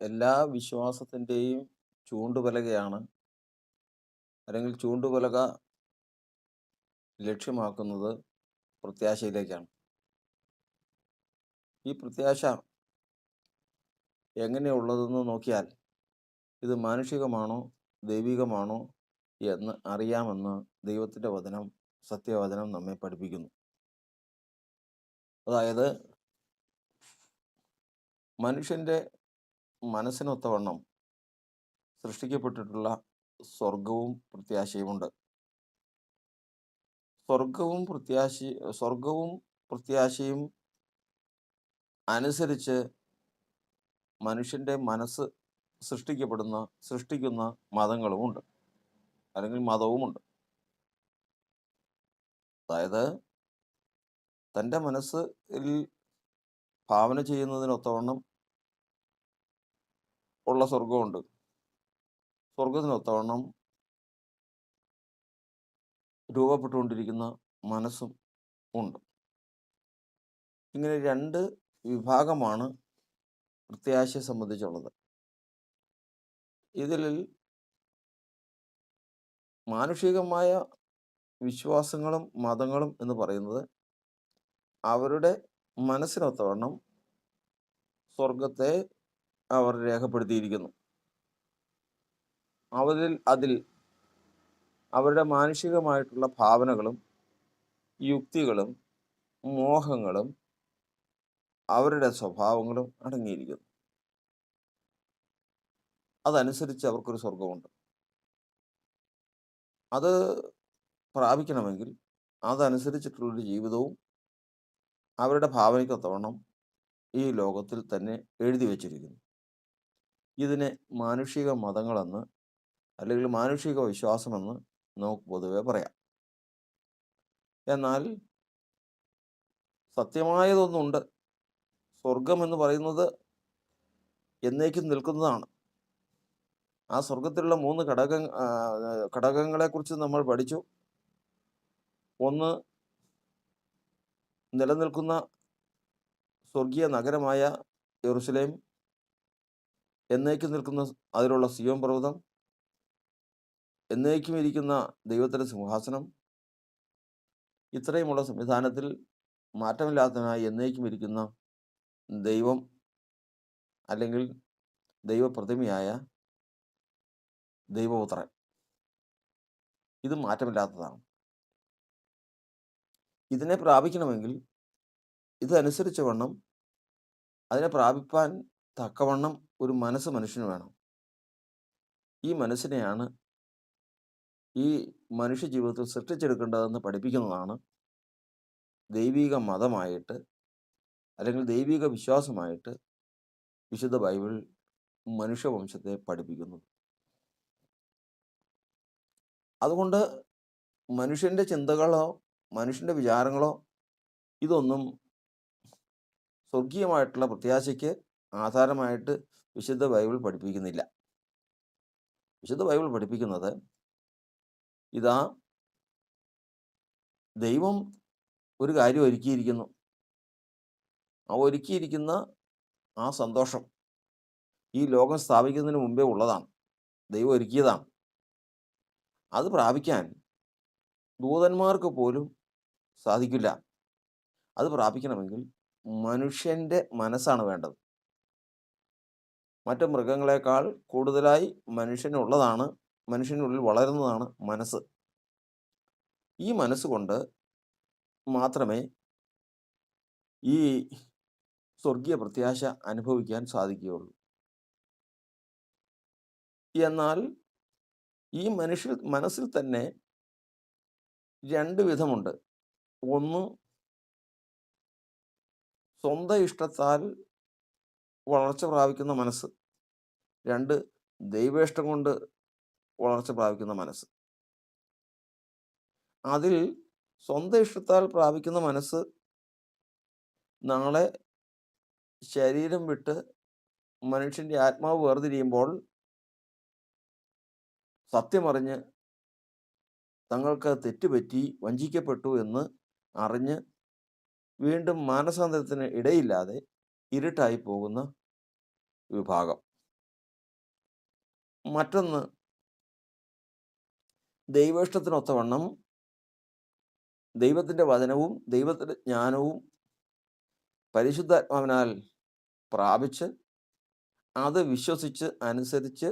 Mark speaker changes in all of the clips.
Speaker 1: എല്ലാ വിശ്വാസത്തിന്റെയും ചൂണ്ടുപലകയാണ്. അല്ലെങ്കിൽ ചൂണ്ടുപലക ലക്ഷ്യമാക്കുന്നത് പ്രത്യാശയിലേക്കാണ്. ഈ പ്രത്യാശ എങ്ങനെയുള്ളതെന്ന് നോക്കിയാൽ ഇത് മാനുഷികമാണോ ദൈവികമാണോ എന്ന് അറിയാമെന്ന് ദൈവത്തിന്റെ വചനം സത്യവചനം നമ്മെ പഠിപ്പിക്കുന്നു. അതായത് മനുഷ്യന്റെ മനസ്സിനൊത്തവണ്ണം സൃഷ്ടിക്കപ്പെട്ടിട്ടുള്ള സ്വർഗവും പ്രത്യാശയുമുണ്ട്. സ്വർഗവും പ്രത്യാശ സ്വർഗവും പ്രത്യാശയും അനുസരിച്ച് മനുഷ്യന്റെ മനസ്സ് സൃഷ്ടിക്കപ്പെടുന്ന സൃഷ്ടിക്കുന്ന മതങ്ങളുമുണ്ട്. അല്ലെങ്കിൽ മതവുമുണ്ട്. അതായത് തന്റെ മനസ്സിൽ ഭാവന ചെയ്യുന്നതിനൊത്തവണ്ണം ഉള്ള സ്വർഗമുണ്ട് സ്വർഗത്തിനൊത്തവണ്ണം രൂപപ്പെട്ടുകൊണ്ടിരിക്കുന്ന മനസ്സും ഉണ്ട്. ഇങ്ങനെ രണ്ട് വിഭാഗമാണ് പ്രത്യാശയെ സംബന്ധിച്ചുള്ളത്. ഇതിൽ മാനുഷികമായ വിശ്വാസങ്ങളും മതങ്ങളും എന്ന് പറയുന്നത് അവരുടെ മനസ്സിനൊത്തവണ്ണം സ്വർഗത്തെ അവർ രേഖപ്പെടുത്തിയിരിക്കുന്നു. അവരിൽ അതിൽ അവരുടെ മാനുഷികമായിട്ടുള്ള ഭാവനകളും യുക്തികളും മോഹങ്ങളും അവരുടെ സ്വഭാവങ്ങളും അടങ്ങിയിരിക്കുന്നു. അതനുസരിച്ച് അവർക്കൊരു സ്വർഗമുണ്ട് അത് പ്രാപിക്കണമെങ്കിൽ അതനുസരിച്ചിട്ടുള്ളൊരു ജീവിതവും അവരുടെ ഭാവനയ്ക്കൊത്തവണ്ണം ഈ ലോകത്തിൽ തന്നെ എഴുതി വച്ചിരിക്കുന്നു. ഇതിനെ മാനുഷിക മതങ്ങളെന്ന് അല്ലെങ്കിൽ മാനുഷിക വിശ്വാസമെന്ന് നമുക്ക് പൊതുവെ പറയാം. എന്നാൽ സത്യമായതൊന്നുണ്ട്. സ്വർഗം എന്ന് പറയുന്നത് എന്നേക്കും നിൽക്കുന്നതാണ്. ആ സ്വർഗത്തിലുള്ള മൂന്ന് ഘടക ഘടകങ്ങളെക്കുറിച്ച് നമ്മൾ പഠിച്ചു. ഒന്ന് നിലനിൽക്കുന്ന സ്വർഗീയ നഗരമായ യെറുസലേം എന്നേക്കും നിൽക്കുന്ന അതിലുള്ള സിയോം പർവതം എന്നേക്കും ഇരിക്കുന്ന ദൈവത്തിന്റെ സിംഹാസനം ഇത്രയുമുള്ള സംവിധാനത്തിൽ മാറ്റമില്ലാത്തതിനായി എന്നേക്കും ഇരിക്കുന്ന ദൈവം അല്ലെങ്കിൽ ദൈവപ്രതിമയായ ദൈവപുത്രൻ. ഇത് മാറ്റമില്ലാത്തതാണ്. ഇതിനെ പ്രാപിക്കണമെങ്കിൽ ഇതനുസരിച്ച് വണ്ണം അതിനെ പ്രാപിപ്പാൻ തക്കവണ്ണം ഒരു മനസ്സ് മനുഷ്യന് വേണം. ഈ മനസ്സിനെയാണ് ഈ മനുഷ്യ ജീവിതത്തിൽ സൃഷ്ടിച്ചെടുക്കേണ്ടതെന്ന് പഠിപ്പിക്കുന്നതാണ് ദൈവിക മതമായിട്ട് അല്ലെങ്കിൽ ദൈവിക വിശ്വാസമായിട്ട് വിശുദ്ധ ബൈബിൾ മനുഷ്യവംശത്തെ പഠിപ്പിക്കുന്നത്. അതുകൊണ്ട് മനുഷ്യന്റെ ചിന്തകളോ മനുഷ്യന്റെ വിചാരങ്ങളോ ഇതൊന്നും സ്വർഗീയമായിട്ടുള്ള പ്രത്യാശയ്ക്ക് ആധാരമായിട്ട് വിശുദ്ധ ബൈബിൾ പഠിപ്പിക്കുന്നില്ല. വിശുദ്ധ ബൈബിൾ പഠിപ്പിക്കുന്നത് ഇതാ ദൈവം ഒരു കാര്യം ഒരുക്കിയിരിക്കുന്നു. ആ ഒരുക്കിയിരിക്കുന്ന ആ സന്തോഷം ഈ ലോകം സ്ഥാപിക്കുന്നതിന് മുമ്പേ ഉള്ളതാണ്. ദൈവം ഒരുക്കിയതാണ്. അത് പ്രാപിക്കാൻ ദൂതന്മാർക്ക് പോലും സാധിക്കില്ല. അത് പ്രാപിക്കണമെങ്കിൽ മനുഷ്യന്റെ മനസ്സാണ് വേണ്ടത്. മറ്റ് മൃഗങ്ങളെക്കാൾ കൂടുതലായി മനുഷ്യനുള്ളതാണ് മനുഷ്യനുള്ളിൽ വളരുന്നതാണ് മനസ്സ്. ഈ മനസ്സുകൊണ്ട് മാത്രമേ ഈ സ്വർഗീയ പ്രത്യാശ അനുഭവിക്കാൻ സാധിക്കുകയുള്ളൂ. എന്നാൽ ഈ മനുഷ്യ മനസ്സിൽ തന്നെ രണ്ട് വിധമുണ്ട് ഒന്ന് സ്വന്തം ഇഷ്ടത്താൽ വളർച്ച പ്രാപിക്കുന്ന മനസ്സ് രണ്ട് ദൈവേഷ്ടം കൊണ്ട് വളർച്ച പ്രാപിക്കുന്ന മനസ്സ്. അതിൽ സ്വന്തം ഇഷ്ടത്താൽ പ്രാപിക്കുന്ന മനസ്സ് നാളെ ശരീരം വിട്ട് മനുഷ്യന്റെ ആത്മാവ് വേർതിരിയുമ്പോൾ സത്യമറിഞ്ഞ് തങ്ങൾക്ക് തെറ്റുപറ്റി വഞ്ചിക്കപ്പെട്ടു എന്ന് അറിഞ്ഞ് വീണ്ടും മാനസാന്തരത്തിന് ഇടയില്ലാതെ ഇരുട്ടായി പോകുന്ന വിഭാഗം. മറ്റൊന്ന് ദൈവേഷ്ടത്തിനൊത്തവണ്ണം ദൈവത്തിന്റെ വചനവും ദൈവത്തിന്റെ ജ്ഞാനവും പരിശുദ്ധാത്മാവിനാൽ പ്രാപിച്ച് അത് വിശ്വസിച്ച് അനുസരിച്ച്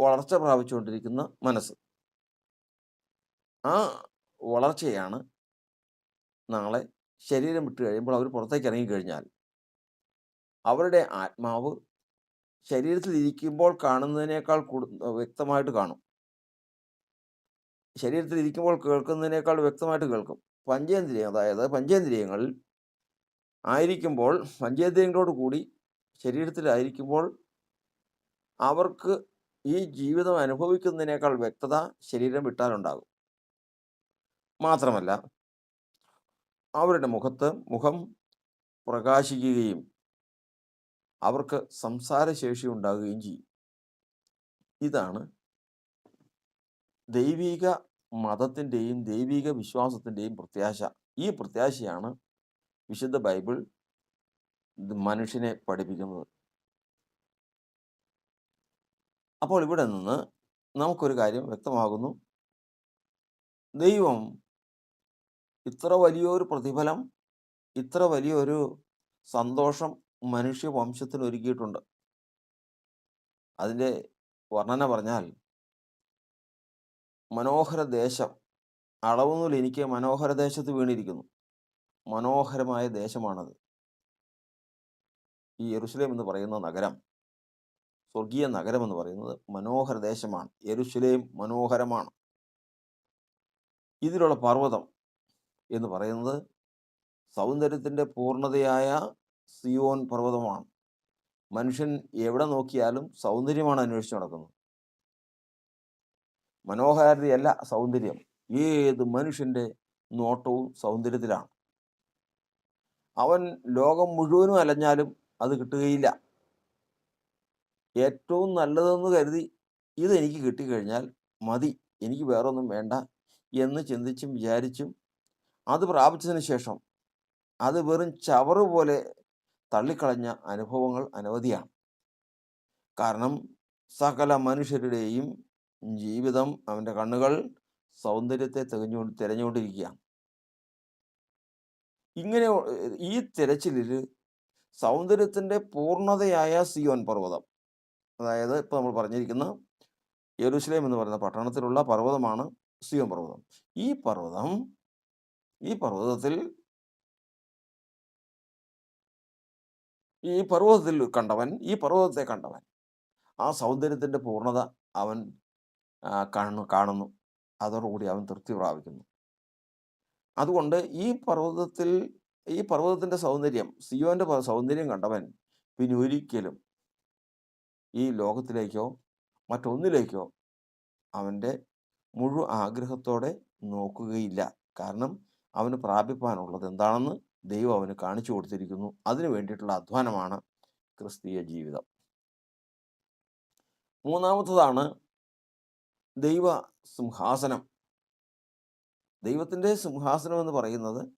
Speaker 1: വളർച്ച പ്രാപിച്ചുകൊണ്ടിരിക്കുന്ന മനസ്സ്. ആ വളർച്ചയാണ് നാളെ ശരീരം വിട്ട് കഴിയുമ്പോൾ അവർ പുറത്തേക്ക് ഇറങ്ങിക്കഴിഞ്ഞാൽ അവരുടെ ആത്മാവ് ശരീരത്തിൽ ഇരിക്കുമ്പോൾ കാണുന്നതിനേക്കാൾ വ്യക്തമായിട്ട് കാണും. ശരീരത്തിൽ ഇരിക്കുമ്പോൾ കേൾക്കുന്നതിനേക്കാൾ വ്യക്തമായിട്ട് കേൾക്കും. പഞ്ചേന്ദ്രിയം അതായത് പഞ്ചേന്ദ്രിയങ്ങളിൽ ആയിരിക്കുമ്പോൾ പഞ്ചേന്ദ്രിയങ്ങളോട് കൂടി ശരീരത്തിലായിരിക്കുമ്പോൾ അവർക്ക് ഈ ജീവിതം അനുഭവിക്കുന്നതിനേക്കാൾ വ്യക്തത ശരീരം വിട്ടാലുണ്ടാകും. മാത്രമല്ല അവരുടെ മുഖത്ത് മുഖം പ്രകാശിക്കുകയും അവർക്ക് സംസാരശേഷി ഉണ്ടാകുകയും ചെയ്യും. ഇതാണ് ദൈവിക മതത്തിന്റെയും ദൈവിക വിശ്വാസത്തിന്റെയും പ്രത്യാശ. ഈ പ്രത്യാശയാണ് വിശുദ്ധ ബൈബിൾ മനുഷ്യനെ പഠിപ്പിക്കുന്നത്. അപ്പോൾ ഇവിടെ നിന്ന് നമുക്കൊരു കാര്യം വ്യക്തമാകുന്നു. ദൈവം ഇത്ര വലിയൊരു പ്രതിഫലം ഇത്ര വലിയൊരു സന്തോഷം മനുഷ്യ വംശത്തിന് ഒരുക്കിയിട്ടുണ്ട് അതിന്റെ വർണന പറഞ്ഞാൽ മനോഹര ദേശം അളവുനൂൽ എനിക്ക് മനോഹര ദേശത്ത് വീണിരിക്കുന്നു. മനോഹരമായ ദേശമാണത്. ഈ യെരുസലേം എന്ന് പറയുന്ന നഗരം സ്വർഗീയ നഗരം എന്ന് പറയുന്നത് മനോഹര ദേശമാണ് യെരുസലേം മനോഹരമാണ്. ഇതിലുള്ള പർവതം എന്ന് പറയുന്നത് സൗന്ദര്യത്തിന്റെ പൂർണതയായ സിയോൻ പർവതമാണ്. മനുഷ്യൻ എവിടെ നോക്കിയാലും സൗന്ദര്യമാണ് അന്വേഷിച്ച് നടക്കുന്നത്. മനോഹാരിതയല്ല സൗന്ദര്യം. ഏത് മനുഷ്യന്റെ നോട്ടവും സൗന്ദര്യത്തിലാണ്. അവൻ ലോകം മുഴുവനും അലഞ്ഞാലും അത് കിട്ടുകയില്ല. ഏറ്റവും നല്ലതെന്ന് കരുതി ഇതെനിക്ക് കിട്ടിക്കഴിഞ്ഞാൽ മതി എനിക്ക് വേറൊന്നും വേണ്ട എന്ന് ചിന്തിച്ചും വിചാരിച്ചും അത് പ്രാപിച്ചതിന് ശേഷം അത് വെറും ചവറ് പോലെ തള്ളിക്കളഞ്ഞ അനുഭവങ്ങൾ അനവധിയാണ്. കാരണം സകല മനുഷ്യരുടെയും ജീവിതം അവന്റെ കണ്ണുകൾ സൗന്ദര്യത്തെ തികഞ്ഞു തിരഞ്ഞുകൊണ്ടിരിക്കുകയാണ്. ഇങ്ങനെ ഈ തിരച്ചിലിൽ സൗന്ദര്യത്തിന്റെ പൂർണതയായ സിയോൻ പർവതം അതായത് ഇപ്പോൾ നമ്മൾ പറഞ്ഞിരിക്കുന്ന യെരുസലേം എന്ന് പറയുന്ന പട്ടണത്തിലുള്ള പർവതമാണ് സിയോൻ പർവതം. ഈ പർവതം ഈ പർവതത്തിൽ ഈ പർവതത്തിൽ കണ്ടവൻ ഈ പർവതത്തെ കണ്ടവൻ ആ സൗന്ദര്യത്തിന്റെ പൂർണത അവൻ കാണുന്നു കാണുന്നു. അതോടുകൂടി അവൻ തൃപ്തി പ്രാപിക്കുന്നു. അതുകൊണ്ട് ഈ പർവതത്തിൽ ഈ പർവതത്തിന്റെ സൗന്ദര്യം സിയോന്റെ സൗന്ദര്യം കണ്ടവൻ പിന്നെ ഒരിക്കലും ഈ ലോകത്തിലേക്കോ മറ്റൊന്നിലേക്കോ അവന്റെ മുഴുവൻ ആഗ്രഹത്തോടെ നോക്കുകയില്ല. കാരണം അവന് പ്രാപിപ്പാനുള്ളത് എന്താണെന്ന് ദൈവം അവന് കാണിച്ചു കൊടുത്തിരിക്കുന്നു. അതിനു വേണ്ടിയിട്ടുള്ള അധ്വാനമാണ് ക്രിസ്തീയ ജീവിതം. മൂന്നാമത്തതാണ് ദൈവ സിംഹാസനം. ദൈവത്തിന്റെ സിംഹാസനം എന്ന് പറയുന്നത്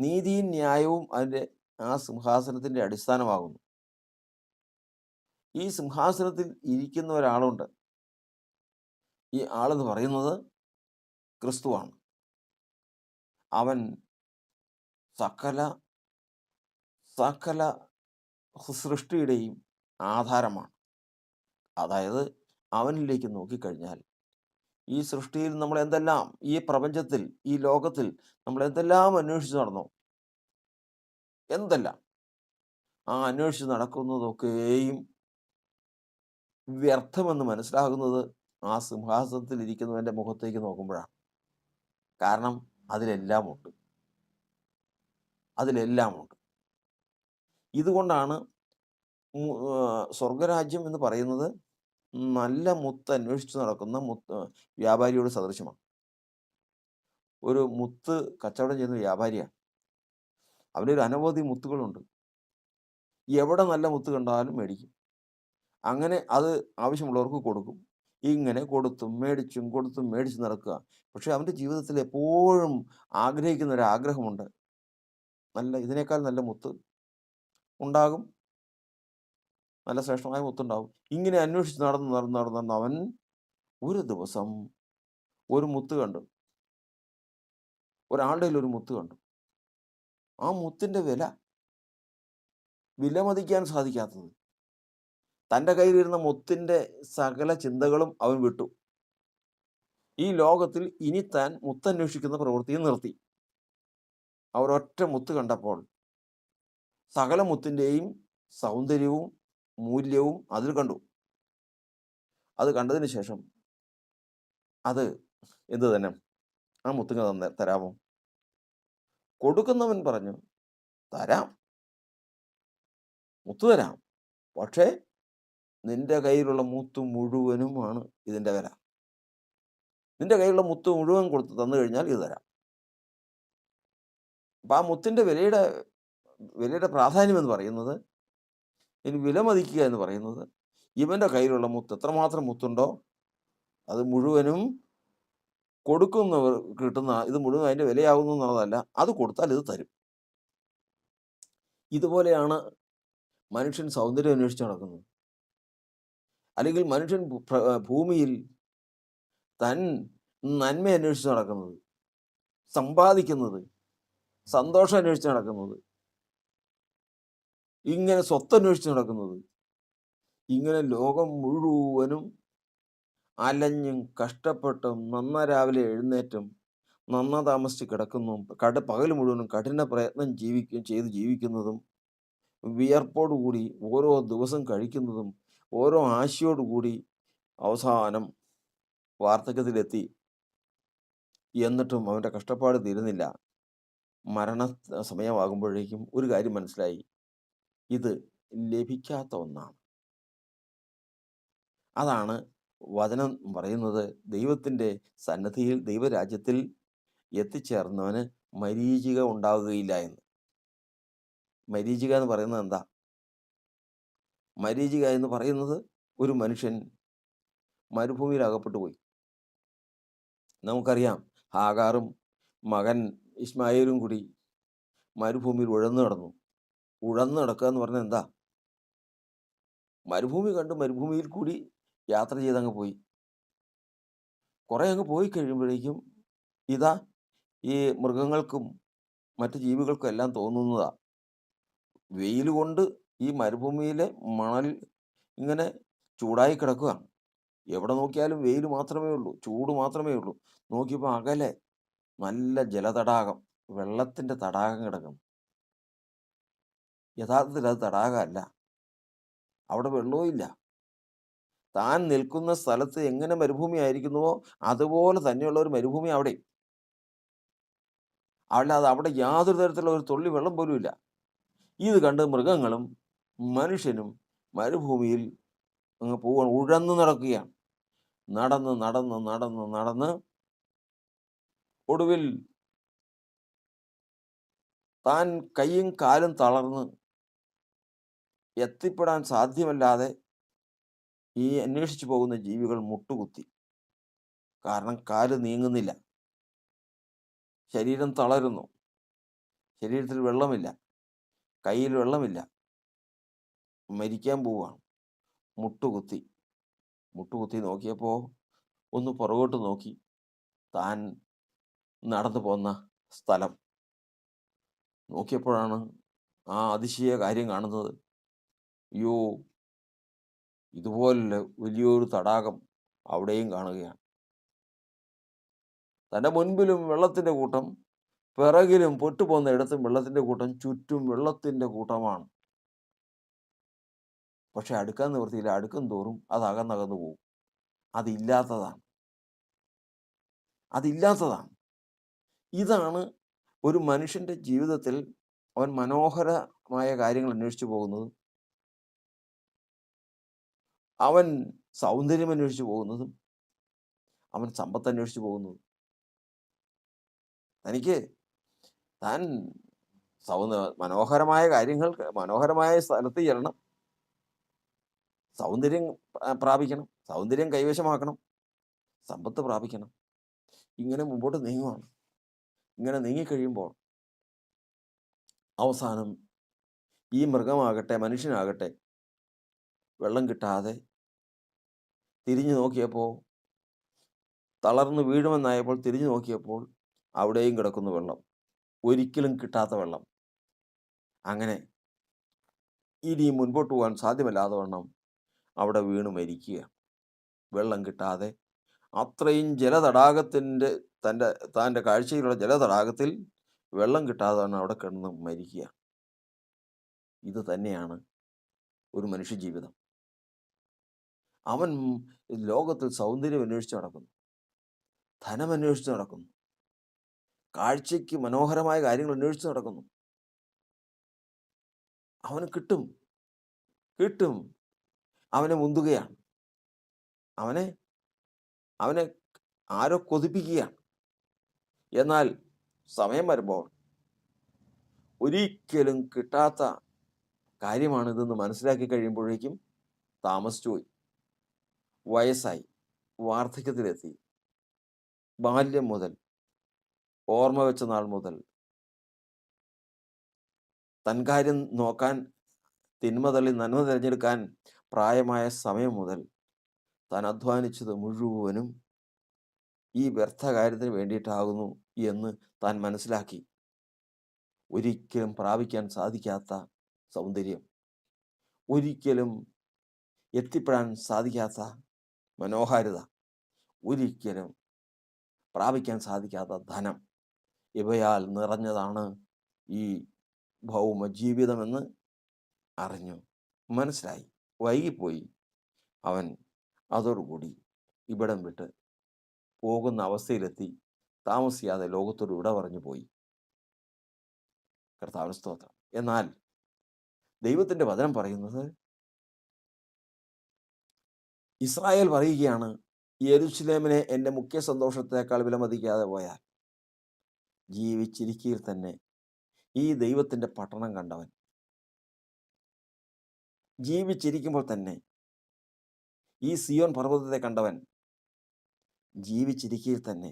Speaker 1: നീതിയും ന്യായവും അതിന്റെ ആ സിംഹാസനത്തിന്റെ അടിസ്ഥാനമാകുന്നു. ഈ സിംഹാസനത്തിൽ ഇരിക്കുന്ന ഒരാളുണ്ട്. ഈ ആളെന്ന് പറയുന്നത് ക്രിസ്തുവാണ്. അവൻ സകല സകല സൃഷ്ടിയുടെയും ആധാരമാണ്. അതായത് അവനിലേക്ക് നോക്കിക്കഴിഞ്ഞാൽ ഈ സൃഷ്ടിയിൽ നമ്മൾ എന്തെല്ലാം ഈ പ്രപഞ്ചത്തിൽ ഈ ലോകത്തിൽ നമ്മൾ എന്തെല്ലാം അന്വേഷിച്ച് നടന്നു? എന്തെല്ലാം? ആ അന്വേഷിച്ച് നടക്കുന്നതൊക്കെയും വ്യർത്ഥമെന്ന് മനസ്സിലാകുന്നത് ആ സിംഹാസനത്തിൽ ഇരിക്കുന്നവന്റെ മുഖത്തേക്ക് നോക്കുമ്പോഴാണ്. കാരണം അതിലെല്ലാം ഉണ്ട് അതിലെല്ലാം ഉണ്ട് ഇതുകൊണ്ടാണ് സ്വർഗരാജ്യം എന്ന് പറയുന്നത് നല്ല മുത്ത് അന്വേഷിച്ച് നടക്കുന്ന മുത്ത് വ്യാപാരിയോട് സദൃശമാണ് ഒരു മുത്ത് കച്ചവടം ചെയ്യുന്ന വ്യാപാരിയാണ്. അവരൊരു അനവധി മുത്തുകളുണ്ട്. എവിടെ നല്ല മുത്ത് കണ്ടാലും മേടിക്കും. അങ്ങനെ അത് ആവശ്യമുള്ളവർക്ക് കൊടുക്കും. ഇങ്ങനെ കൊടുത്തും മേടിച്ചും കൊടുത്തും മേടിച്ച് നടക്കുക. പക്ഷെ അവന്റെ ജീവിതത്തിൽ എപ്പോഴും ആഗ്രഹിക്കുന്ന ഒരു ആഗ്രഹമുണ്ട്. നല്ല ഇതിനേക്കാൾ നല്ല മുത്ത് ഉണ്ടാകും. നല്ല ശ്രേഷ്ഠമായ മുത്തുണ്ടാവും ഇങ്ങനെ അന്വേഷിച്ച് നടന്ന് നടന്ന് നടന്ന് നടന്ന് അവൻ ഒരു ദിവസം ഒരു മുത്ത് കണ്ടു. ഒരാളുടെ ഒരു മുത്ത് കണ്ടു. ആ മുത്തിന്റെ വില വിലമതിക്കാൻ സാധിക്കാത്തത്. തന്റെ കയ്യിലിരുന്ന മുത്തിന്റെ സകല ചിന്തകളും അവൻ വിട്ടു. ഈ ലോകത്തിൽ ഇനി താൻ മുത്തന്വേഷിക്കുന്ന പ്രവൃത്തിയും നിർത്തി. അവരൊറ്റ മുത്ത് കണ്ടപ്പോൾ സകല മുത്തിന്റെയും സൗന്ദര്യവും മൂല്യവും അതിൽ കണ്ടു. അത് കണ്ടതിന് ശേഷം അത് എന്ത് തന്നെ? ആ മുത്തുങ്ങ തന്ന തരാമോ? കൊടുക്കുന്നവൻ പറഞ്ഞു തരാം. മുത്ത് തരാം. പക്ഷേ നിന്റെ കയ്യിലുള്ള മുത്ത് മുഴുവനുമാണ് ഇതിന്റെ വില. നിന്റെ കയ്യിലുള്ള മുത്ത് മുഴുവൻ കൊടുത്ത് തന്നു കഴിഞ്ഞാൽ ഇത് തരാം. അപ്പം ആ മുത്തിന്റെ വിലയുടെ വിലയുടെ പ്രാധാന്യം എന്ന് പറയുന്നത് ഇനി വില മതിക്കുക എന്ന് പറയുന്നത് ഇവന്റെ കയ്യിലുള്ള മുത്ത് എത്രമാത്രം മുത്തുണ്ടോ അത് മുഴുവനും കൊടുക്കുന്നവർ കിട്ടുന്ന ഇത് മുഴുവൻ അതിന്റെ വിലയാകുന്നു എന്നുള്ളതല്ല അത് കൊടുത്താൽ ഇത് തരും. ഇതുപോലെയാണ് മനുഷ്യൻ സൗന്ദര്യം അന്വേഷിച്ച് നടക്കുന്നത്. അല്ലെങ്കിൽ മനുഷ്യൻ ഭൂമിയിൽ തൻ നന്മ അന്വേഷിച്ച് നടക്കുന്നത് സമ്പാദിക്കുന്നത് സന്തോഷം അന്വേഷിച്ച് നടക്കുന്നത്. ഇങ്ങനെ സ്വത്ത് അന്വേഷിച്ച് നടക്കുന്നത്. ഇങ്ങനെ ലോകം മുഴുവനും അലഞ്ഞും കഷ്ടപ്പെട്ടും നന്ന രാവിലെ എഴുന്നേറ്റും നന്ന താമസിച്ച് കിടക്കുന്നു കട പകൽ മുഴുവനും കഠിന പ്രയത്നം ജീവിക്കും ചെയ്ത് ജീവിക്കുന്നതും വിയർപ്പോടുകൂടി ഓരോ ദിവസം കഴിക്കുന്നതും ഓരോ ആശയോടുകൂടി അവസാനം വാർദ്ധക്യത്തിലെത്തി. എന്നിട്ടും അവന്റെ കഷ്ടപ്പാട് തീരുന്നില്ല. മരണ സമയമാകുമ്പോഴേക്കും ഒരു കാര്യം മനസ്സിലായി. ഇത് ലഭിക്കാത്ത ഒന്നാണ്. അതാണ് വചനം പറയുന്നത്. ദൈവത്തിന്റെ സന്നദ്ധിയിൽ ദൈവരാജ്യത്തിൽ എത്തിച്ചേർന്നവന് മരീചിക ഉണ്ടാവുകയില്ല എന്ന്. മരീചിക എന്ന് പറയുന്നത് എന്താ? മരീചിക എന്ന് പറയുന്നത് ഒരു മനുഷ്യൻ മരുഭൂമിയിൽ അകപ്പെട്ടു പോയി നമുക്കറിയാം ഹാഗാറും മകൻ ഇസ്മായിലും കൂടി മരുഭൂമിയിൽ ഉഴന്നു നടന്നു. ഉഴന്നു നടക്കുക എന്ന് പറഞ്ഞാൽ എന്താ? മരുഭൂമി കണ്ട് മരുഭൂമിയിൽ കൂടി യാത്ര ചെയ്തങ്ങ് പോയി. കുറേ അങ്ങ് പോയി കഴിയുമ്പോഴേക്കും ഇതാ ഈ മൃഗങ്ങൾക്കും മറ്റ് ജീവികൾക്കും എല്ലാം തോന്നുന്നതാ. വെയിൽ കൊണ്ട് ഈ മരുഭൂമിയിലെ മണൽ ഇങ്ങനെ ചൂടായി കിടക്കുകയാണ്. എവിടെ നോക്കിയാലും വെയിൽ മാത്രമേ ഉള്ളൂ ചൂട് മാത്രമേ ഉള്ളൂ. നോക്കിയപ്പോൾ അകലെ നല്ല ജലതടാകം വെള്ളത്തിന്റെ തടാകം കിടക്കുന്നു യഥാർത്ഥത്തിൽ അത് തടാകമല്ല. അവിടെ വെള്ളവും ഇല്ല. താൻ നിൽക്കുന്ന സ്ഥലത്ത് എങ്ങനെ മരുഭൂമി ആയിരിക്കുന്നുവോ അതുപോലെ തന്നെയുള്ള ഒരു മരുഭൂമി അവിടെ. അല്ലാതെ അവിടെ യാതൊരു തരത്തിലുള്ള ഒരു തുള്ളി വെള്ളം പോലും ഇല്ല. ഇത് കണ്ട് മൃഗങ്ങളും മനുഷ്യനും മരുഭൂമിയിൽ അങ്ങ് പോവാൻ ഉഴന്നു നടക്കുകയാണ്. നടന്ന് നടന്ന് നടന്ന് നടന്ന് ഒടുവിൽ താൻ കൈയും കാലും തളർന്ന് എത്തിപ്പെടാൻ സാധ്യമല്ലാതെ ഈ അന്വേഷിച്ചു പോകുന്ന ജീവികൾ മുട്ടുകുത്തി. കാരണം കാൽ നീങ്ങുന്നില്ല. ശരീരം തളരുന്നു. ശരീരത്തിൽ വെള്ളമില്ല. കയ്യിൽ വെള്ളമില്ല. മരിക്കാൻ പോവുകയാണ്. മുട്ടുകുത്തി. മുട്ടുകുത്തി നോക്കിയപ്പോൾ ഒന്ന് പുറകോട്ട് നോക്കി. താൻ നടന്നു പോന്ന സ്ഥലം. നോക്കിയപ്പോഴാണ് ആ അതിശയ കാര്യം കാണുന്നത്. അയ്യോ ഇതുപോലെ വലിയൊരു തടാകം അവിടെയും കാണുകയാണ്. തന്റെ മുൻപിലും വെള്ളത്തിന്റെ കൂട്ടം പിറകിലും പൊട്ടുപോകുന്ന ഇടത്തും വെള്ളത്തിന്റെ കൂട്ടം ചുറ്റും വെള്ളത്തിന്റെ കൂട്ടമാണ്. പക്ഷെ അടുക്കാൻ നിവൃത്തിയില്ല. അടുക്കും തോറും അത് അകന്നകന്നു പോകും. അതില്ലാത്തതാണ് അതില്ലാത്തതാണ് ഇതാണ് ഒരു മനുഷ്യന്റെ ജീവിതത്തിൽ അവൻ മനോഹരമായ കാര്യങ്ങൾ അന്വേഷിച്ചു പോകുന്നത്. അവൻ സൗന്ദര്യം അന്വേഷിച്ചു പോകുന്നതും അവൻ സമ്പത്ത് അന്വേഷിച്ചു പോകുന്നതും. തനിക്ക് താൻ സൗന്ദ മനോഹരമായ കാര്യങ്ങൾ മനോഹരമായ സ്ഥലത്ത് ചെല്ലണം. സൗന്ദര്യം പ്രാപിക്കണം. സൗന്ദര്യം കൈവശമാക്കണം. സമ്പത്ത് പ്രാപിക്കണം. ഇങ്ങനെ മുമ്പോട്ട് നീങ്ങുവാണ്. ഇങ്ങനെ നീങ്ങിക്കഴിയുമ്പോൾ അവസാനം ഈ മൃഗമാകട്ടെ മനുഷ്യനാകട്ടെ വെള്ളം കിട്ടാതെ തിരിഞ്ഞു നോക്കിയപ്പോൾ തളർന്ന് വീഴുമെന്നായപ്പോൾ തിരിഞ്ഞു നോക്കിയപ്പോൾ അവിടെയും കിടക്കുന്നു വെള്ളം. ഒരിക്കലും കിട്ടാത്ത വെള്ളം. അങ്ങനെ ഇനി മുൻപോട്ട് പോകാൻ സാധ്യമല്ലാതെ വണ്ണം അവിടെ വീണ് മരിക്കുക. വെള്ളം കിട്ടാതെ അത്രയും ജലതടാകത്തിന്റെ തന്റെ താന്റെ കാഴ്ചയിലുള്ള ജലതടാകത്തിൽ വെള്ളം കിട്ടാതാണ് അവിടെ കിടന്ന് മരിക്കുക. ഇത് തന്നെയാണ് ഒരു മനുഷ്യജീവിതം. അവൻ ലോകത്തിൽ സൗന്ദര്യം അന്വേഷിച്ച് നടക്കുന്നു. ധനം അന്വേഷിച്ച് നടക്കുന്നു. കാഴ്ചയ്ക്ക് മനോഹരമായ കാര്യങ്ങൾ അന്വേഷിച്ച് നടക്കുന്നു. അവന് കിട്ടും. കിട്ടും. അവനെ മുന്തുകയാണ്. അവനെ അവനെ ആരോ കൊതിപ്പിക്കുകയാണ്. എന്നാൽ സമയം വരുമ്പോൾ ഒരിക്കലും കിട്ടാത്ത കാര്യമാണിതെന്ന് മനസ്സിലാക്കി കഴിയുമ്പോഴേക്കും താമസിച്ചു പോയി. വയസ്സായി. വാർദ്ധക്യത്തിലെത്തി. ബാല്യം മുതൽ ഓർമ്മ വെച്ച നാൾ മുതൽ തൻ കാര്യം നോക്കാൻ തിന്മ തള്ളി നന്മ തിരഞ്ഞെടുക്കാൻ പ്രായമായ സമയം മുതൽ താൻ അധ്വാനിച്ചത് മുഴുവനും ഈ വ്യർത്ഥ കാര്യത്തിന് വേണ്ടിയിട്ടാകുന്നു എന്ന് താൻ മനസ്സിലാക്കി. ഒരിക്കലും പ്രാപിക്കാൻ സാധിക്കാത്ത സൗന്ദര്യം. ഒരിക്കലും എത്തിപ്പെടാൻ സാധിക്കാത്ത മനോഹാരിത. ഒരിക്കലും പ്രാപിക്കാൻ സാധിക്കാത്ത ധനം. ഇവയാൽ നിറഞ്ഞതാണ് ഈ ഭൗമ ജീവിതമെന്ന് അറിഞ്ഞു. മനസ്സിലായി. വൈകിപ്പോയി. അവൻ അതോടുകൂടി ഇവിടം വിട്ട് പോകുന്ന അവസ്ഥയിലെത്തി താമസിയാതെ ലോകത്തോട് വിട പറഞ്ഞു പോയി. കർത്താവിന് സ്തോത്രം. എന്നാൽ ദൈവത്തിന്റെ വചനം പറയുന്നത് ഇസ്രായേൽ പറയുകയാണ് യെരുശലേമിനെ എന്റെ മുഖ്യ സന്തോഷത്തേക്കാൾ വിലമതിക്കാതെ പോയാൽ ജീവിച്ചിരിക്കയിൽ തന്നെ ഈ ദൈവത്തിന്റെ പട്ടണം കണ്ടവൻ. ജീവിച്ചിരിക്കുമ്പോൾ തന്നെ ഈ സിയോൻ പർവതത്തെ കണ്ടവൻ ജീവിച്ചിരിക്കയിൽ തന്നെ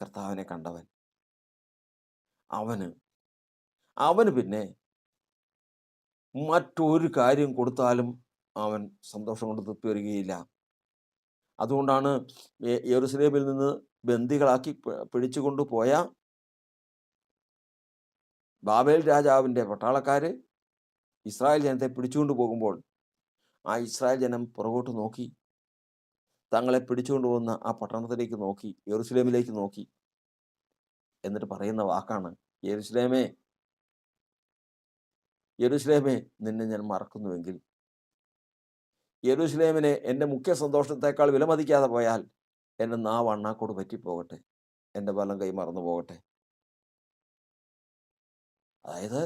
Speaker 1: കർത്താവിനെ കണ്ടവൻ. അവന്. അവന് പിന്നെ മറ്റൊരു കാര്യം കൊടുത്താലും അവൻ സന്തോഷം കൊണ്ട് തൃപ്തി വരികയില്ല. അതുകൊണ്ടാണ് യെറുസലേമിൽ നിന്ന് ബന്ദികളാക്കി പിടിച്ചുകൊണ്ടു പോയ ബാബേൽ രാജാവിന്റെ പട്ടാളക്കാര് ഇസ്രായേൽ ജനത്തെ പിടിച്ചുകൊണ്ട് പോകുമ്പോൾ ആ ഇസ്രായേൽ ജനം പുറകോട്ട് നോക്കി. തങ്ങളെ പിടിച്ചുകൊണ്ട് പോകുന്ന ആ പട്ടണത്തിലേക്ക് നോക്കി യെറുസലേമിലേക്ക് നോക്കി എന്നിട്ട് പറയുന്ന വാക്കാണ് യെരുസലേമേ യെരുസലേമേ നിന്നെ ഞാൻ മറക്കുന്നുവെങ്കിൽ. യെരുസലേമിനെ എന്റെ മുഖ്യ സന്തോഷത്തെക്കാൾ വിലമതിക്കാതെ പോയാൽ എന്റെ നാവ് അണ്ണാക്കോട് പറ്റിപ്പോകട്ടെ എന്റെ ബലം കൈ മറന്നു പോകട്ടെ. അതായത്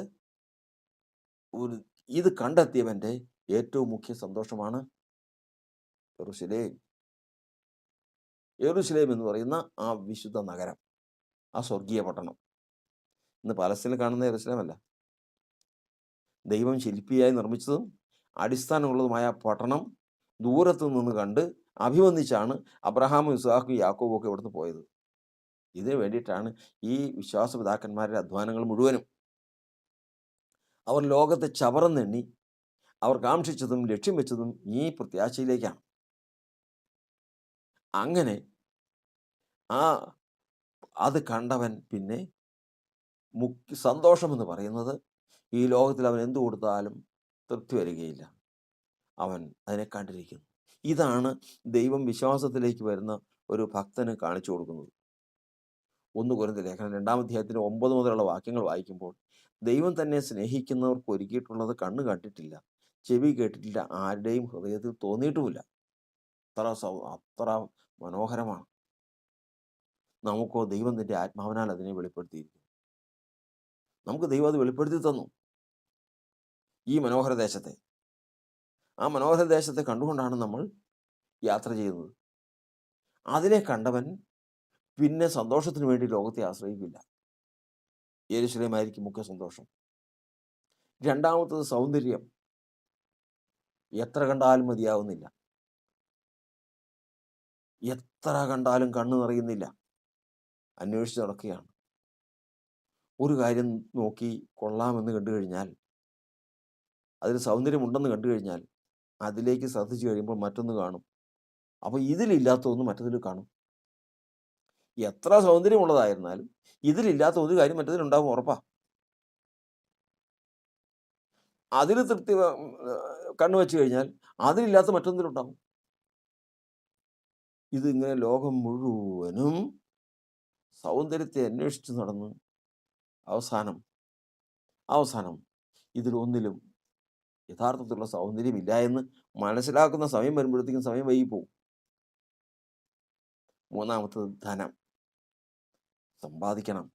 Speaker 1: ഒരു ഇത് കണ്ടെത്തിയവന്റെ ഏറ്റവും മുഖ്യ സന്തോഷമാണ് യെറൂശലേം യെറൂശലേം എന്ന് പറയുന്ന ആ വിശുദ്ധ നഗരം ആ സ്വർഗീയ പട്ടണം. ഇന്ന് പലസ്തീനിൽ കാണുന്ന യെറൂശലേമല്ല ദൈവം ശില്പിയായി നിർമ്മിച്ചതും അടിസ്ഥാനമുള്ളതുമായ പട്ടണം ദൂരത്തു നിന്ന് കണ്ട് അഭിവന്ദിച്ചാണ് അബ്രഹാമും ഇസാഖും യാക്കോബും ഒക്കെ ഇവിടുന്ന് പോയത്. ഇതിനു വേണ്ടിയിട്ടാണ് ഈ വിശ്വാസപിതാക്കന്മാരുടെ അധ്വാനങ്ങൾ മുഴുവനും. അവർ ലോകത്തെ ചവറന്നെണ്ണി അവർ കാക്ഷിച്ചതും ലക്ഷ്യം വെച്ചതും ഈ പ്രത്യാശയിലേക്കാണ്. അങ്ങനെ. ആ അത് കണ്ടവൻ പിന്നെ മുഖ്യ സന്തോഷമെന്ന് പറയുന്നത് ഈ ലോകത്തിൽ അവൻ എന്തു കൊടുത്താലും തൃപ്തി വരികയില്ല. അവൻ അതിനെ കണ്ടിരിക്കുന്നു. ഇതാണ് ദൈവം വിശ്വാസത്തിലേക്ക് വരുന്ന ഒരു ഭക്തന് കാണിച്ചു കൊടുക്കുന്നത്. ഒന്ന് കുരുന്ന ലേഖനം രണ്ടാം അധ്യായത്തിന് ഒമ്പത് മുതലുള്ള വാക്യങ്ങൾ വായിക്കുമ്പോൾ ദൈവം തന്നെ സ്നേഹിക്കുന്നവർക്ക് ഒരുക്കിയിട്ടുള്ളത് കണ്ണ് കണ്ടിട്ടില്ല ചെവി കേട്ടിട്ടില്ല ആരുടെയും ഹൃദയത്തിൽ തോന്നിയിട്ടുമില്ല. അത്ര സൗ അത്ര മനോഹരമാണ്. നമുക്കോ ദൈവം തന്റെ ആത്മാവിനാൽ അതിനെ വെളിപ്പെടുത്തിയിരിക്കുന്നു. നമുക്ക് ദൈവം അത് വെളിപ്പെടുത്തി തന്നു. ഈ മനോഹര ദേശത്തെ ആ മനോഹര ദേശത്തെ കണ്ടുകൊണ്ടാണ് നമ്മൾ യാത്ര ചെയ്യുന്നത്. അതിനെ കണ്ടവൻ പിന്നെ സന്തോഷത്തിന് വേണ്ടി ലോകത്തെ ആശ്രയിക്കില്ല. യേരുശലേമായിരിക്കും മുഖ്യ സന്തോഷം. രണ്ടാമത്തത് സൗന്ദര്യം. എത്ര കണ്ടാലും മതിയാവുന്നില്ല. എത്ര കണ്ടാലും കണ്ണു നിറയുന്നില്ല. അന്വേഷിച്ച് നടക്കുകയാണ്. ഒരു കാര്യം നോക്കി കൊള്ളാമെന്ന് കണ്ടു കഴിഞ്ഞാൽ അതിന് സൗന്ദര്യമുണ്ടെന്ന് കണ്ടു കഴിഞ്ഞാൽ അതിലേക്ക് ശ്രദ്ധിച്ചു കഴിയുമ്പോൾ മറ്റൊന്ന് കാണും. അപ്പോൾ ഇതിലില്ലാത്ത ഒന്ന് മറ്റതിൽ കാണും. എത്ര സൗന്ദര്യമുള്ളതായിരുന്നാലും ഇതിലില്ലാത്ത ഒരു കാര്യം മറ്റതിലുണ്ടാവും ഉറപ്പാ. അതിൽ തൃപ്തി കണ്ണു വെച്ച് കഴിഞ്ഞാൽ അതിലില്ലാത്ത മറ്റൊന്നിലുണ്ടാവും ഇതിങ്ങനെ ലോകം മുഴുവനും സൗന്ദര്യത്തെ അന്വേഷിച്ച് നടന്ന് അവസാനം അവസാനം ഇതിലൊന്നിലും യഥാർത്ഥത്തിലുള്ള സൗന്ദര്യമില്ല എന്ന് മനസ്സിലാക്കുന്ന സമയം വരുമ്പോഴത്തേക്കും സമയം വൈകി പോകും മൂന്നാമത്തത് ധനം. സമ്പാദിക്കണം.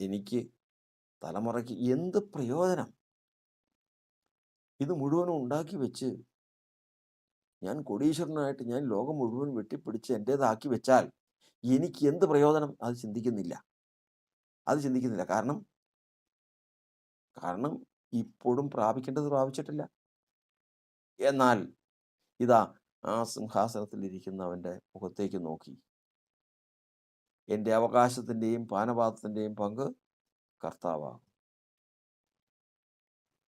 Speaker 1: എനിക്ക് തലമുറയ്ക്ക് എന്ത് പ്രയോജനം? ഇത് മുഴുവനും ഉണ്ടാക്കി വെച്ച് ഞാൻ കോടീശ്വരനായിട്ട് ഞാൻ ലോകം മുഴുവൻ വെട്ടിപ്പിടിച്ച് എന്റേതാക്കി വെച്ചാൽ എനിക്ക് എന്ത് പ്രയോജനം? അത് ചിന്തിക്കുന്നില്ല. അത് ചിന്തിക്കുന്നില്ല. കാരണം കാരണം ഇപ്പോഴും പ്രാപിക്കേണ്ടത് പ്രാപിച്ചിട്ടില്ല. എന്നാൽ ഇതാ ആ സിംഹാസനത്തിൽ ഇരിക്കുന്നവന്റെ മുഖത്തേക്ക് നോക്കി. എന്റെ അവകാശത്തിന്റെയും പാനപാത്രത്തിന്റെയും പങ്ക് കർത്താവാകും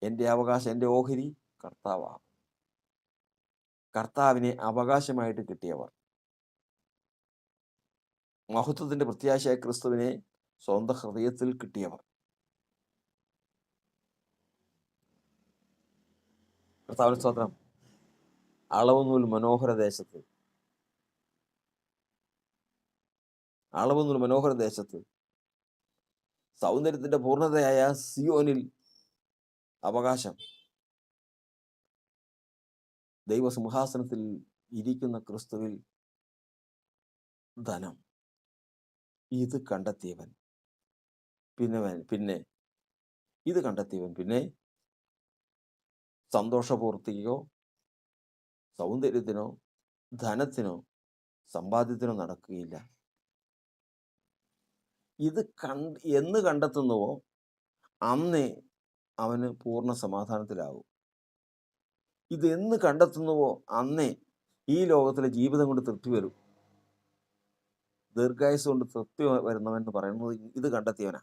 Speaker 1: എന്റെ അവകാശം എന്റെ ഓഹരി കർത്താവാകും കർത്താവിനെ അവകാശമായിട്ട് കിട്ടിയവർ. മഹത്വത്തിന്റെ പ്രത്യാശയായ ക്രിസ്തുവിനെ സ്വന്തം ഹൃദയത്തിൽ കിട്ടിയവർ. കർത്താവിന് സ്തോത്രം. അളവുനൂൽ മനോഹര ദേശത്ത്. അളവുനൂൽ മനോഹര ദേശത്ത്. സൗന്ദര്യത്തിന്റെ പൂർണതയായ സിയോനിൽ അവകാശം. ദൈവസിംഹാസനത്തിൽ ഇരിക്കുന്ന ക്രിസ്തുവിൽ ധനം. ഇത് കണ്ടെത്തിയവൻ. പിന്നെ പിന്നെ ഇത് കണ്ടെത്തിയവൻ പിന്നെ സന്തോഷപൂർത്തിക്കോ സൗന്ദര്യത്തിനോ ധനത്തിനോ സമ്പാദ്യത്തിനോ നടക്കുകയില്ല. ഇത് കണ്ട് എന്ന് കണ്ടെത്തുന്നുവോ? അന്നേ അവന് പൂർണ സമാധാനത്തിലാവും. ഇത് എന്ന് കണ്ടെത്തുന്നുവോ? അന്നേ ഈ ലോകത്തിലെ ജീവിതം കൊണ്ട് തൃപ്തി വരും. ദീർഘായുസ് കൊണ്ട് തൃപ്തി വരുന്നവൻ എന്ന് പറയുന്നത് ഇത് കണ്ടെത്തിയവനാ.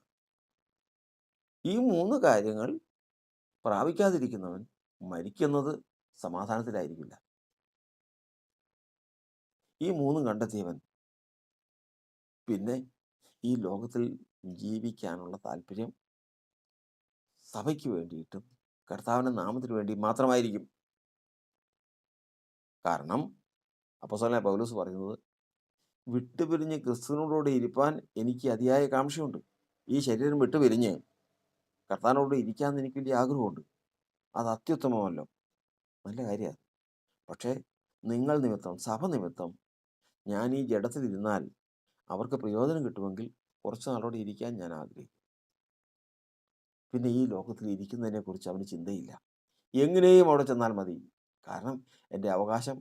Speaker 1: ഈ മൂന്ന് കാര്യങ്ങൾ പ്രാപിക്കാതിരിക്കുന്നവൻ മരിക്കുന്നത് സമാധാനത്തിലായിരിക്കില്ല. ഈ മൂന്നും കണ്ടെത്തിയവൻ പിന്നെ ഈ ലോകത്തിൽ ജീവിക്കാനുള്ള താല്പര്യം സഭയ്ക്ക് വേണ്ടിയിട്ടും കർത്താവിന്റെ നാമത്തിന് വേണ്ടി മാത്രമായിരിക്കും. കാരണം അപ്പോസ്തലനായ പൗലൂസ് പറയുന്നത് വിട്ടുപിരിഞ്ഞ് ക്രിസ്തുവിനോടുകൂടി ഇരിപ്പാൻ എനിക്ക് അതിയായ കാംക്ഷയുണ്ട്. ഈ ശരീരം വിട്ടുപിരിഞ്ഞ് കർത്താനോട് ഇരിക്കാൻ എനിക്ക് വലിയ ആഗ്രഹമുണ്ട്. അത് അത്യുത്തമമല്ലോ. നല്ല കാര്യമാണ് പക്ഷേ നിങ്ങൾ നിമിത്തം സഭ നിമിത്തം ഞാൻ ഈ ജഡത്തിലിരുന്നാൽ അവർക്ക് പ്രയോജനം കിട്ടുമെങ്കിൽ കുറച്ച് നാളോടെ ഇരിക്കാൻ ഞാൻ ആഗ്രഹിക്കും. പിന്നെ ഈ ലോകത്തിൽ ഇരിക്കുന്നതിനെക്കുറിച്ച് അവന് ചിന്തയില്ല. എങ്ങനെയും അവിടെ ചെന്നാൽ മതി. കാരണം എന്റെ അവകാശം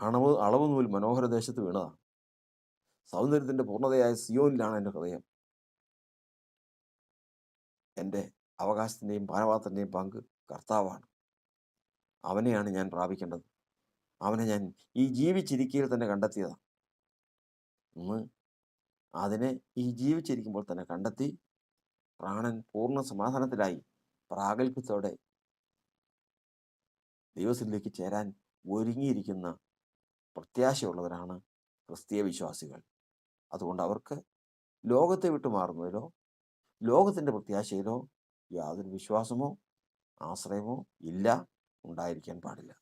Speaker 1: അണവ് അളവ് നൂൽ മനോഹര ദേശത്ത് വീണതാണ്. സൗന്ദര്യത്തിന്റെ പൂർണതയായ സിയോനിലാണ് എന്റെ ഹൃദയം. എന്റെ അവകാശത്തിന്റെയും പാനപാത്രത്തിന്റെയും പങ്ക് കർത്താവാണ്. അവനെയാണ് ഞാൻ പ്രാപിക്കേണ്ടത്. അവനെ ഞാൻ ഈ ജീവിച്ചിരിക്കയിൽ തന്നെ കണ്ടെത്തിയതാണ് ഇന്ന് അതിനെ ഈ ജീവിച്ചിരിക്കുമ്പോൾ തന്നെ കണ്ടെത്തി പ്രാണൻ പൂർണ സമാധാനത്തിലായി പ്രാഗൽഭ്യത്തോടെ ദൈവത്തിലേക്ക് ചേരാൻ ഒരുങ്ങിയിരിക്കുന്ന പ്രത്യാശയുള്ളവരാണ് ക്രിസ്തീയ വിശ്വാസികൾ. അതുകൊണ്ട് അവർക്ക് ലോകത്തെ വിട്ടു മാറുന്നതിലോ ലോകത്തിന്റെ പ്രത്യാശയിലോ യാതൊരു വിശ്വാസമോ ആശ്രയമോ ഇല്ല ഉണ്ടായിരിക്കാൻ പാടില്ല.